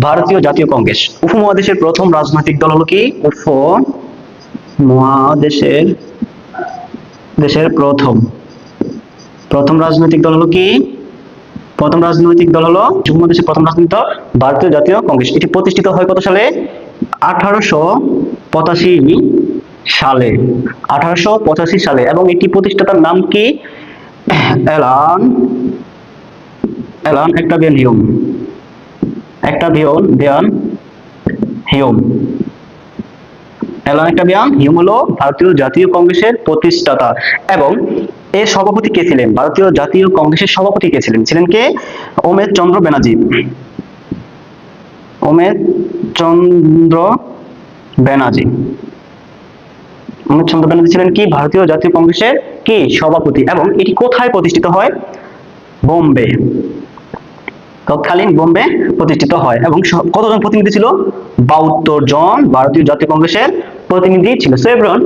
ভারতীয় জাতীয় কংগ্রেস। উপমহাদেশের প্রথম রাজনৈতিক দল হলো কি? উপ মহাদেশের দেশের প্রথম। প্রথম রাজনৈতিক দল হলো কি? প্রথম রাজনৈতিক দল হলো উপমহাদেশের প্রথম রাজনৈতিক দল ভারতীয় জাতীয় কংগ্রেস। এটি প্রতিষ্ঠিত হয় কত সালে? আঠারোশো পঁচাশি সালে। আঠারোশো পঁচাশি সালে। এবং এটি প্রতিষ্ঠাতার নাম কি? অ্যালান অ্যালান একটা বিয়ান হিউম একটা বিয়ন, বিয়ান, হিউম। অ্যালান একটা বিয়ান, হিউম হলো ভারতীয় জাতীয় কংগ্রেসের প্রতিষ্ঠাতা। এবং এর সভাপতি কে ছিলেন? ভারতীয় জাতীয় কংগ্রেসের সভাপতি কে ছিলেন? ছিলেন কে? ওমেদ চন্দ্র ব্যানার্জি। ওমেদ চন্দ্র ব্যানার্জি। ওমেদ চন্দ্র ব্যানার্জি ছিলেন কি? ভারতীয় জাতীয় কংগ্রেসের কি? সভাপতি। এবং এটি কোথায় প্রতিষ্ঠিত হয়? বোম্বে। তৎকালীন বোম্বে প্রতিষ্ঠিত হয় এবং কতজন প্রতিনিধি ছিল? বাহাত্তর জন ভারতীয় জাতীয় কংগ্রেসের প্রতিনিধি ছিল। So everyone